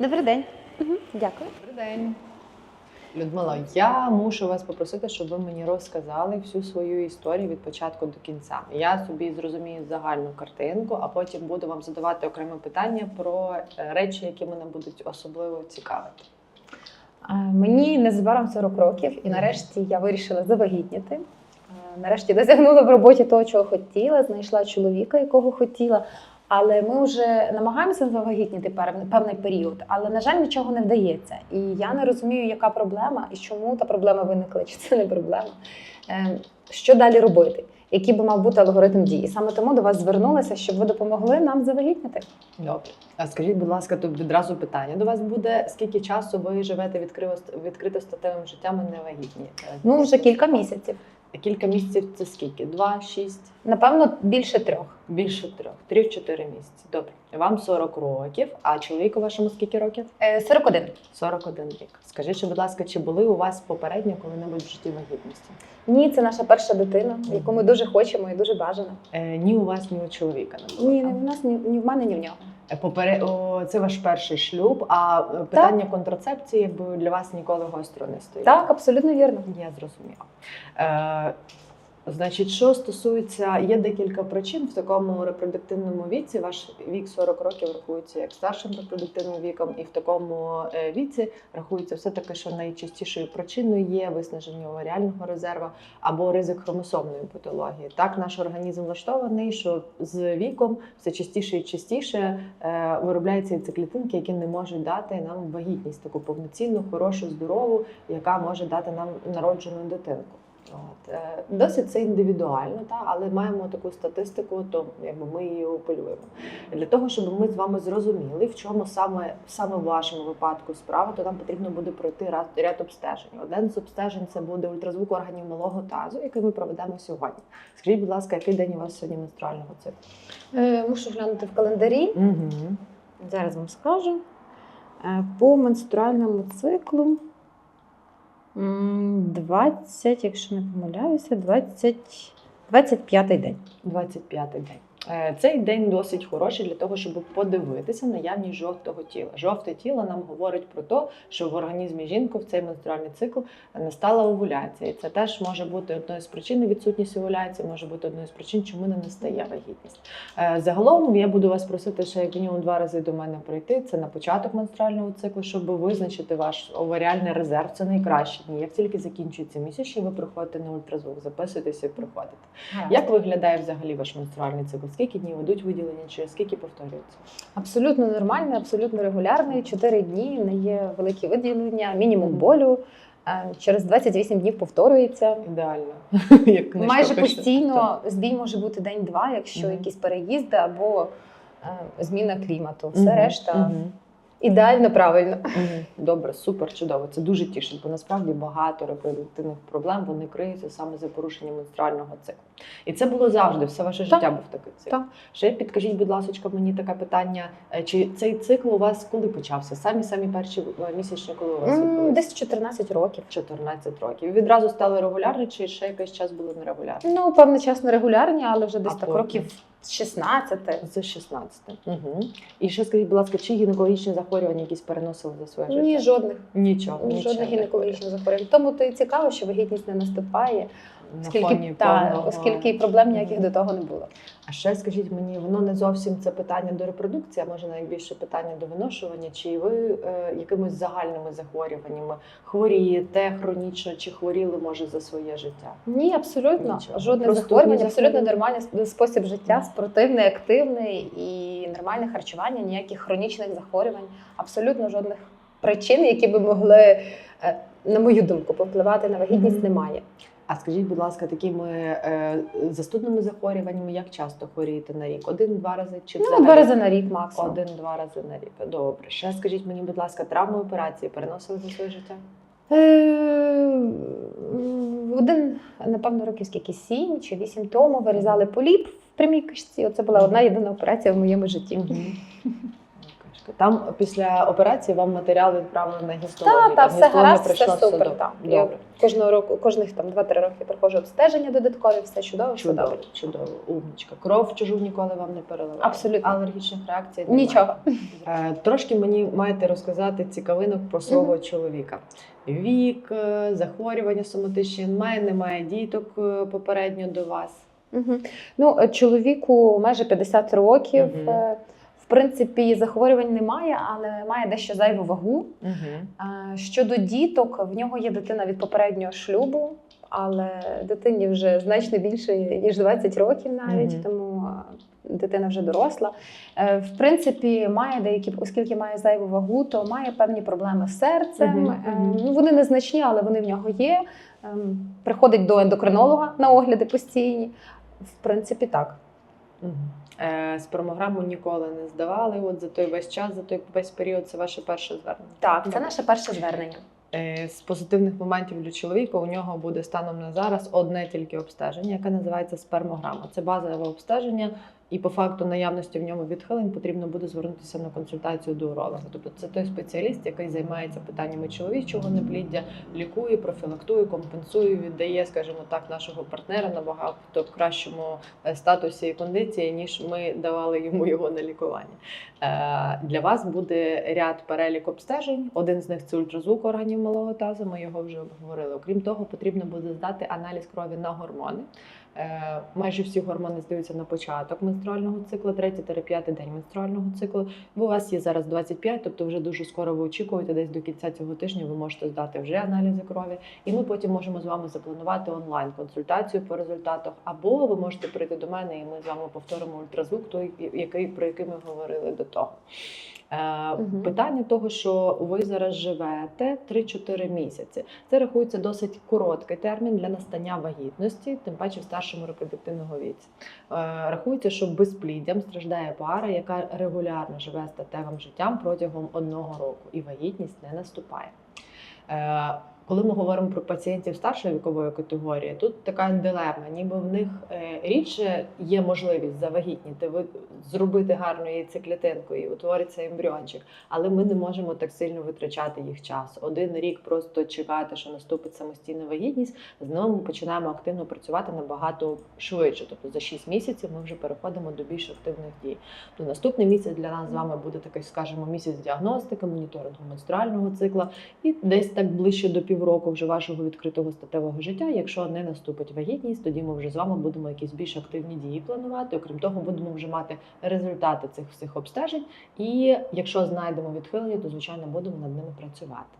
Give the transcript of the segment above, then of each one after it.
Добрий день. Дякую. Добрий день. Людмила, я мушу вас попросити, щоб ви мені розказали всю свою історію від початку до кінця. Я собі зрозумію загальну картинку, а потім буду вам задавати окреме питання про е, речі, які мене будуть особливо цікавити. Мені незабаром 40 років, і нарешті я вирішила завагітніти. Нарешті досягнула в роботі того, чого хотіла, знайшла чоловіка, якого хотіла. Але ми вже намагаємося завагітніти певний- період, але на жаль, нічого не вдається. І я не розумію, яка проблема і чому та проблема виникла, чи це не проблема. Е, Що далі робити? Який би мав бути алгоритм дії? Саме тому до вас звернулася, щоб ви допомогли нам завагітніти. Добре. А скажіть, будь ласка, тут відразу питання до вас буде: скільки часу ви живете відкрито, статевим життям і не вагітні? Ну вже кілька місяців. Кілька місяців це скільки? Два, шість? Напевно, більше трьох. Більше трьох. Три-чотири місяці. Добре. Вам 40 років, а чоловіку вашому скільки років? Е, 41. 41 рік. Скажіть, ще, будь ласка, чи були у вас попередньо коли-небудь в житті вагітності? Ні, це наша перша дитина, яку ми дуже хочемо і дуже бажано. Е, ні у вас, ні у чоловіка не було. Ні, не в нас, ні, ні в мене, ні в нього. Е, Попере... О, це ваш перший шлюб, а питання питання контрацепції якби для вас ніколи гостро не стоїть. Так, абсолютно вірно. Я зрозуміла. Е, значить, що стосується, є декілька причин в такому репродуктивному віці. Ваш вік 40 років рахується як старшим репродуктивним віком, і в такому е, віці рахується все таки, що найчастішою причиною є виснаження оваріального резерву або ризик хромосомної патології. Так, наш організм влаштований, що з віком все частіше і частіше е, виробляються ці клітинки, які не можуть дати нам вагітність, таку повноцінну, хорошу, здорову, яка може дати нам народжену дитинку. От. е, Досить це індивідуально, та, але маємо таку статистику, то якби ми її апелюємо. Для того, щоб ми з вами зрозуміли, в чому саме, саме в вашому випадку справа, то нам потрібно буде пройти ряд, ряд обстежень. Один з обстежень це буде ультразвук органів малого тазу, який ми проведемо сьогодні. Скажіть, будь ласка, який день у вас сьогодні менструального циклу? Е, мушу глянути в календарі. Угу. Зараз вам скажу. Е, по менструальному циклу 20, якщо не помиляюся, 20, 25-й день. 25 день. Е, Цей день досить хороший для того, щоб подивитися наявність жовтого тіла. Жовте тіло нам говорить про те, що в організмі жінки в цей менструальний цикл настала овуляція. І це теж може бути одною з причин відсутність овуляції, може бути одною з причин, чому не настає вагітність. Е, Загалом я буду вас просити ще як мінімум два рази до мене прийти. Це на початок менструального циклу, щоб визначити ваш оваріальний резерв. Це найкращі дні. Як тільки закінчується місячні, ви приходите на ультразвук, записуєтеся і приходите. Як виглядає взагалі ваш менструальний цикл? Скільки днів ведуть виділення, чи скільки повторюється? Абсолютно нормальний, абсолютно регулярний. Чотири дні не є великі виділення, мінімум болю. Е, Через 28 днів повторюється. Ідеально. Як Майже пише. постійно збій може бути день-два, якщо Мгм. якісь переїзди або е, зміна клімату. Все Мгм, решта мгм, ідеально правильно. Добре, супер, чудово. Це дуже тішить, бо насправді багато репродуктивних проблем вони криються саме за порушенням менструального циклу. І це було завжди, все ваше Так. життя був такий цикл. Так. Ще підкажіть, будь ласка, мені таке питання: е, чи цей цикл у вас коли почався? Самі самі перші е, місячні, коли у вас відбулися? Десь 14 років. 14 років. Відразу стали регулярні, чи ще якийсь час були нерегулярні? Ну, певний час не регулярні, але вже десь А так років з 16. З 16. Угу. І ще скажіть, будь ласка, чи гінекологічні захворювання якісь переносили за своє життя? Ні, жодних. Нічого. нічого Жодних гінекологічних захворювань. Тому то і цікаво, що вагітність не наступає, На оскільки, фоні та, повного- оскільки проблем ніяких до того не було. А ще скажіть мені, воно не зовсім це питання до репродукції, а може найбільше питання до виношування. Чи ви е, якимись загальними захворюваннями хворієте хронічно, чи хворіли може за своє життя? Ні, абсолютно. Нічого. Жодних Просто захворювань, абсолютно нормальний спосіб життя, спортивний, активний і нормальне харчування, ніяких хронічних захворювань, абсолютно жодних причин, які би могли, е, на мою думку, повпливати на вагітність, Мгм. немає. А скажіть, будь ласка, такими е, застудними захворюваннями, як часто хворієте на рік? Один-два рази чи Ну, два рази на рік максимум. Один-два рази на рік. Добре. Ще скажіть мені, будь ласка, травми операції переносили за своє життя? Е, Один, напевно, років скільки сім чи вісім тому вирізали поліп в прямій кишці. Оце була одна єдина операція в моєму житті. Там після операції вам матеріал відправили на гістологію. Та, та, все гаразд, все супер. Та. Я кожного року, кожних там 2-3 роки проходжу обстеження додаткові, все чудово, все Чудово, добре. чудово, умничка. Кров чужу ніколи вам не переливали? Абсолютно. Алергічних реакцій немає? Нічого. Е, Трошки мені маєте розказати цікавинок про свого чоловіка. Вік, е, захворювання соматичні, має, немає діток е, попередньо до вас. Угу. Ну, чоловіку майже 50 років. Мгм. Принципі, захворювань немає, але має дещо зайву вагу. Угу. Щодо діток, в нього є дитина від попереднього шлюбу, але дитині вже значно більше ніж 20 років навіть, Мгм. тому дитина вже доросла. Е, В принципі, має деякі, оскільки має зайву вагу, то має певні проблеми з серцем. Ну, вони незначні, але вони в нього є. Ем, Приходить до ендокринолога на огляди постійні. В принципі, так. Угу. Е, спермограму ніколи не здавали. От за той весь час, за той весь період це ваше перше звернення. Так, це Добре. наше перше звернення. Е, З позитивних моментів для чоловіка у нього буде станом на зараз одне тільки обстеження, яке називається спермограма. Це базове обстеження, і по факту наявності в ньому відхилень потрібно буде звернутися на консультацію до уролога. Тобто це той спеціаліст, який займається питаннями чоловічого непліддя, лікує, профілактує, компенсує, віддає, скажімо так, нашого партнера набагато в кращому е, статусі і кондиції, ніж ми давали йому його на лікування. Е, Для вас буде ряд перелік обстежень. Один з них це ультразвук органів малого тазу. Ми його вже обговорили. Окрім того, потрібно буде здати аналіз крові на гормони. Е, Майже всі гормони здаються на початок менструального циклу, третій та п'ятий день менструального циклу. У вас є зараз 25, тобто вже дуже скоро ви очікуєте, десь до кінця цього тижня ви можете здати вже аналізи крові. І ми потім можемо з вами запланувати онлайн консультацію по результатах. Або ви можете прийти до мене, і ми з вами повторимо ультразвук, той який про який ми говорили до того. Е, Мгм. Питання того, що ви зараз живете 3-4 місяці. Це рахується досить короткий термін для настання вагітності, тим паче в старшому репродуктивному віці. Е, Рахується, що безпліддям страждає пара, яка регулярно живе статевим життям протягом одного року, і вагітність не наступає. Коли ми говоримо про пацієнтів старшої вікової категорії, тут така дилема, ніби в них е, рідше є можливість завагітніти, зробити гарну яйцеклітинку і утвориться ембріончик, але ми не можемо так сильно витрачати їх час. Один рік просто чекати, що наступить самостійна вагітність. З ними ми починаємо активно працювати набагато швидше. Тобто за 6 місяців ми вже переходимо до більш активних дій. То наступний місяць для нас з вами буде такий, скажімо, місяць діагностики, моніторингу менструального цикла, і десь так ближче до півроку вже вашого відкритого статевого життя. Якщо не наступить вагітність, тоді ми вже з вами будемо якісь більш активні дії планувати. Окрім того, будемо вже мати результати цих всіх обстежень. І якщо знайдемо відхилення, то звичайно будемо над ними працювати.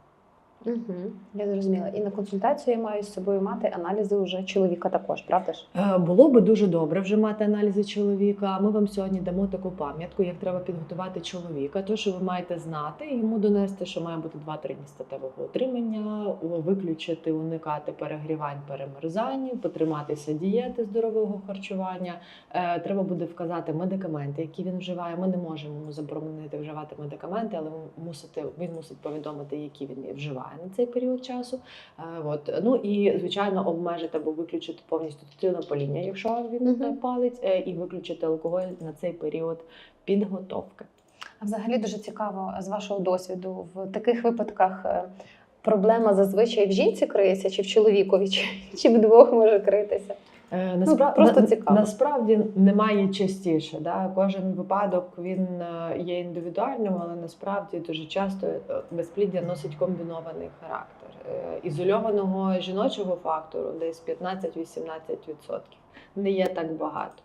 Угу. Я зрозуміла. І на консультацію я маю з собою мати аналізи вже чоловіка також, правда ж? Е, Було би дуже добре вже мати аналізи чоловіка. Ми вам сьогодні дамо таку пам'ятку, як треба підготувати чоловіка. То, що ви маєте знати, і йому донести, що має бути 2-3 дні статевого утримання, виключити, уникати перегрівань, перемерзань, потриматися дієти здорового харчування. Е, Треба буде вказати медикаменти, які він вживає. Ми не можемо йому заборонити вживати медикаменти, але ви мусите, він мусить повідомити, які він вживає на цей період часу. Е, От. Ну і звичайно обмежити або виключити повністю тютюнопаління, якщо він не е, палить, е, і виключити алкоголь на цей період підготовки. А взагалі дуже цікаво з вашого досвіду в таких випадках. е, Проблема зазвичай в жінці криється, чи в чоловікові, чи, чи вдвох може критися. Е, Ну, Наспра... просто на- цікаво. Насправді немає частіше. Да? Кожен випадок він е, є індивідуальним, але насправді дуже часто е, безпліддя носить комбінований характер. Ізольованого жіночого фактору десь 15-18%. Не є так багато.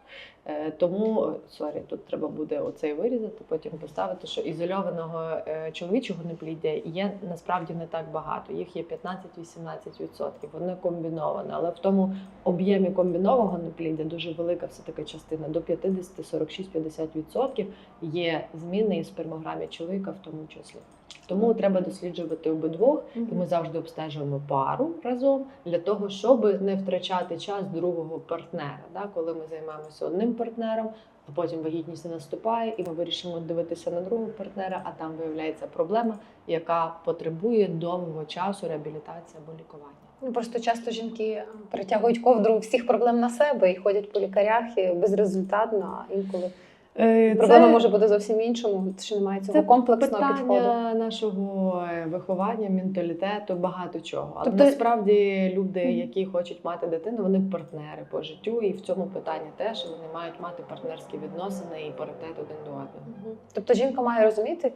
Е, Тому, сорі, тут треба буде оцей вирізати, потім поставити, що ізольованого е, чоловічого непліддя є насправді не так багато. Їх є 15-18%. Вони комбіновані, але в тому об'ємі комбінованого непліддя дуже велика все таки частина до 50, 46, 50% є зміни і спермограмі чоловіка в тому числі. Тому треба досліджувати обидвох, і ми завжди обстежуємо пару разом для того, щоб не втрачати час другого партнера. Да? Коли ми займаємося одним партнером, а потім вагітність не наступає, і ми вирішимо дивитися на другого партнера, а там виявляється проблема, яка потребує довгого часу реабілітації або лікування. Ну, просто часто жінки притягують ковдру всіх проблем на себе і ходять по лікарях і безрезультатно, а інколи Е, Проблема це- може бути зовсім іншому, що немає цього Це комплексного питання підходу. нашого е, виховання, менталітету, багато чого. Але Тобто- насправді люди, які хочуть мати дитину, вони партнери по життю, і в цьому питанні теж вони мають мати партнерські відносини і паритет один до одного. Тобто жінка має розуміти, е,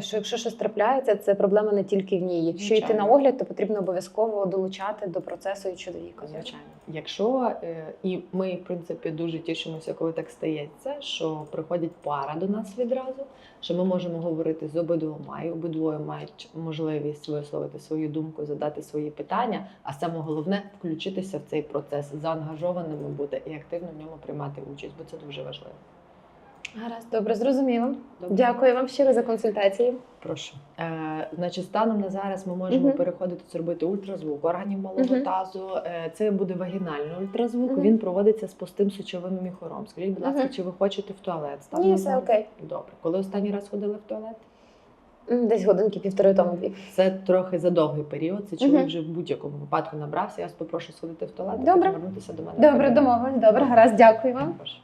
що якщо щось трапляється, це проблема не тільки в ній. Якщо йти на огляд, то потрібно обов'язково долучати до процесу і чоловіка. Звичайно, якщо е, і ми, в принципі, дуже тішимося, коли так стається, що приходять пара до нас відразу, що ми можемо говорити з обидвома, і обидвоє мають можливість висловити свою думку, задати свої питання. А саме головне включитися в цей процес, заангажованими бути і активно в ньому приймати участь, бо це дуже важливо. Гаразд, добре, зрозуміло. Добре? Дякую вам щиро за консультацію. Прошу. Е, значить, станом на зараз ми можемо Мгм. переходити зробити ультразвук органів малого Мгм. тазу. Е, це буде вагінальний ультразвук. Мгм. Він проводиться з пустим сечовим міхором. Скажіть, будь ласка, Мгм. чи ви хочете в туалет? Станом Ні, все зараз? окей. Добре. Коли останній раз ходили в туалет? Десь годинки півтори тому дві. Це трохи за довгий період. Це чоловік Мгм. вже в будь-якому випадку набрався. Я вас попрошу сходити в туалет, і Добре. потім до мене. Добре, домовились. Добре, гаразд, дякую вам. Прошу.